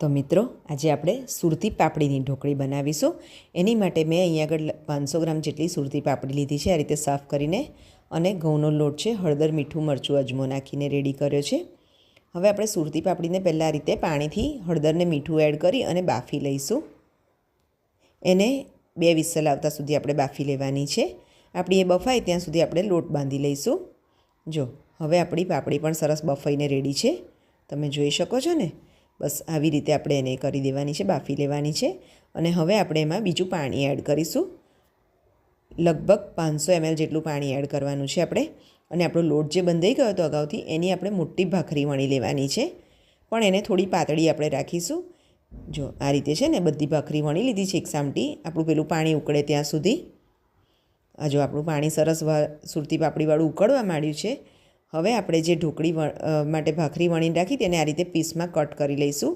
તો મિત્રો, આજે આપણે સુરતી પાપડીની ઢોકળી બનાવીશું. એની માટે મેં અહીંયા આગળ પાંચસો ગ્રામ જેટલી સુરતી પાપડી લીધી છે, આ રીતે સાફ કરીને અને ઘઉંનો લોટ છે, હળદર, મીઠું, મરચું, અજમો નાખીને રેડી કર્યો છે. હવે આપણે સુરતી પાપડીને પહેલાં આ રીતે પાણીથી હળદરને મીઠું એડ કરી અને બાફી લઈશું. એને બે વિસલ આવતા સુધી આપણે બાફી લેવાની છે. આપણી એ બફાય ત્યાં સુધી આપણે લોટ બાંધી લઈશું. જો, હવે આપણી પાપડી પણ સરસ બફાઈને રેડી છે. તમે જોઈ શકો છો ને? બસ આવી રીતે આપણે એને કરી દેવાની છે, બાફી લેવાની છે અને હવે આપણે એમાં બીજું પાણી એડ કરીશું. લગભગ પાંચસો એમએલ જેટલું પાણી એડ કરવાનું છે આપણે અને આપણો લોટ જે બંધાઈ ગયો હતો અગાઉથી એની આપણે મોટી ભાખરી વણી લેવાની છે. પણ એને થોડી પાતળી આપણે રાખીશું. જો આ રીતે છે ને બધી ભાખરી વણી લીધી છે એક સામટી આપણું પેલું પાણી ઉકળે ત્યાં સુધી. આ જો આપણું પાણી સરસ સુરતી પાપડીવાળું ઉકળવા માંડ્યું છે હવે આપણે જે ઢોકળી માટે ભાખરી વણીને રાખી તેને આ રીતે પીસમાં કટ કરી લઈશું.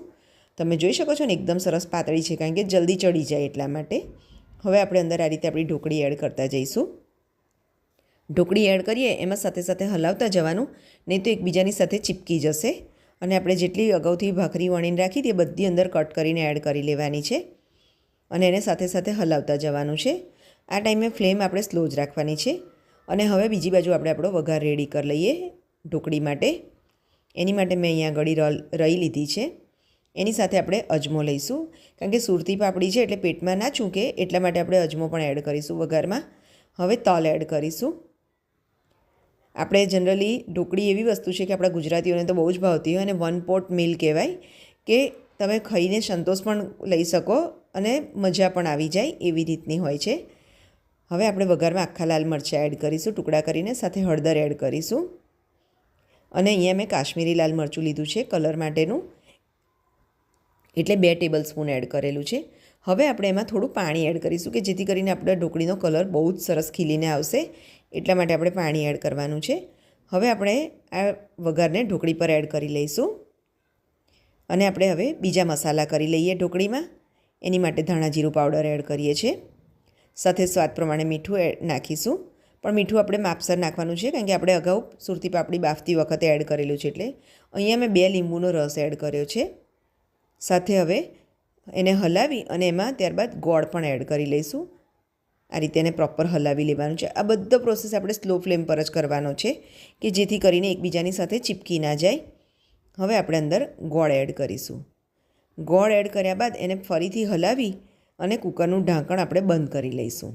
તમે જોઈ શકો છો ને એકદમ સરસ પાતળી છે, કારણ કે જલ્દી ચડી જાય એટલા માટે. હવે આપણે અંદર આ રીતે આપણી ઢોકળી એડ કરતા જઈશું. ઢોકળી એડ કરીએ, એમાં સાથે સાથે હલાવતા જવાનું, નહીં તો એકબીજાની સાથે ચીપકી જશે. અને આપણે જેટલી અગાઉથી ભાખરી વણીને રાખી તે બધી અંદર કટ કરીને એડ કરી લેવાની છે. અને એને સાથે સાથે હલાવતા જવાનું છે. આ ટાઈમે ફ્લેમ આપણે સ્લો જ રાખવાની છે. અને હવે બીજી બાજુ આપણે આપણો વઘાર રેડી કરી લઈએ ઢોકળી માટે. એની માટે મેં અહીંયા ગળી રહી લીધી છે. એની સાથે આપણે અજમો લઈશું. કારણ કે સુરતી પાપડી છે એટલે પેટમાં ના ચૂંકે, એટલા માટે આપણે અજમો પણ એડ કરીશું વઘારમાં. હવે તલ એડ કરીશું. આપણે જનરલી ઢોકળી એવી વસ્તુ છે કે આપણા ગુજરાતીઓને તો બહુ જ ભાવતી હોય અને વન પોટ મિલ કહેવાય કે તમે ખાઈને સંતોષ પણ લઈ શકો અને મજા પણ આવી જાય એવી રીતની હોય છે. હવે આપણે વઘારમાં આખા લાલ મરચાં એડ કરીશું, ટુકડા કરીને સાથે હળદર એડ કરીશું. અને અહીંયા મેં કાશ્મીરી લાલ મરચું લીધું છે કલર માટેનું. એટલે બે ટેબલ સ્પૂન એડ કરેલું છે. હવે આપણે એમાં થોડું પાણી એડ કરીશું કે જેથી કરીને આપણા ઢોકળીનો કલર બહુ જ સરસ ખીલીને આવશે. એટલા માટે આપણે પાણી એડ કરવાનું છે. હવે આપણે આ વઘારને ઢોકળી પર એડ કરી લઈશું. અને આપણે હવે બીજા મસાલા કરી લઈએ ઢોકળીમાં. એની માટે ધાણા જીરું પાવડર એડ કરીએ છીએ. સાથે સ્વાદ પ્રમાણે મીઠું નાખીશું. પણ મીઠું આપણે માપસર નાખવાનું છે કારણ કે આપણે અગાઉ સુરતી પાપડી બાફતી વખતે એડ કરેલું છે એટલે અહીંયા મેં બે લીંબુનો રસ એડ કર્યો છે. સાથે હવે એને હલાવી અને એમાં ત્યારબાદ ગોળ પણ એડ કરી લઈશું. આ રીતે એને પ્રોપર હલાવી લેવાનું છે. આ બધો પ્રોસેસ આપણે સ્લો ફ્લેમ પર જ કરવાનો છે કે જેથી કરીને એકબીજાની સાથે ચીપકી ના જાય. હવે આપણે અંદર ગોળ એડ કરીશું. ગોળ એડ કર્યા બાદ એને ફરીથી હલાવી અને કુકરનું ઢાંકણ આપણે બંધ કરી લઈશું.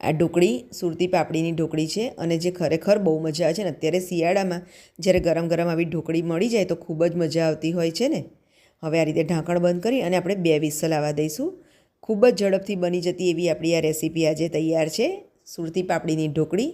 આ ઢોકળી સુરતી પાપડીની ઢોકળી છે અને જે ખરેખર બહુ મજા આવે છે ને, અત્યારે શિયાળામાં જ્યારે ગરમ ગરમ આવી ઢોકળી મળી જાય તો ખૂબ જ મજા આવતી હોય છે ને. હવે આ રીતે ઢાંકણ બંધ કરી અને આપણે બે વિસલ આવવા દઈશું. ખૂબ જ ઝડપથી બની જતી એવી આપણી આ રેસીપી આજે તૈયાર છે. સુરતી પાપડીની ઢોકળી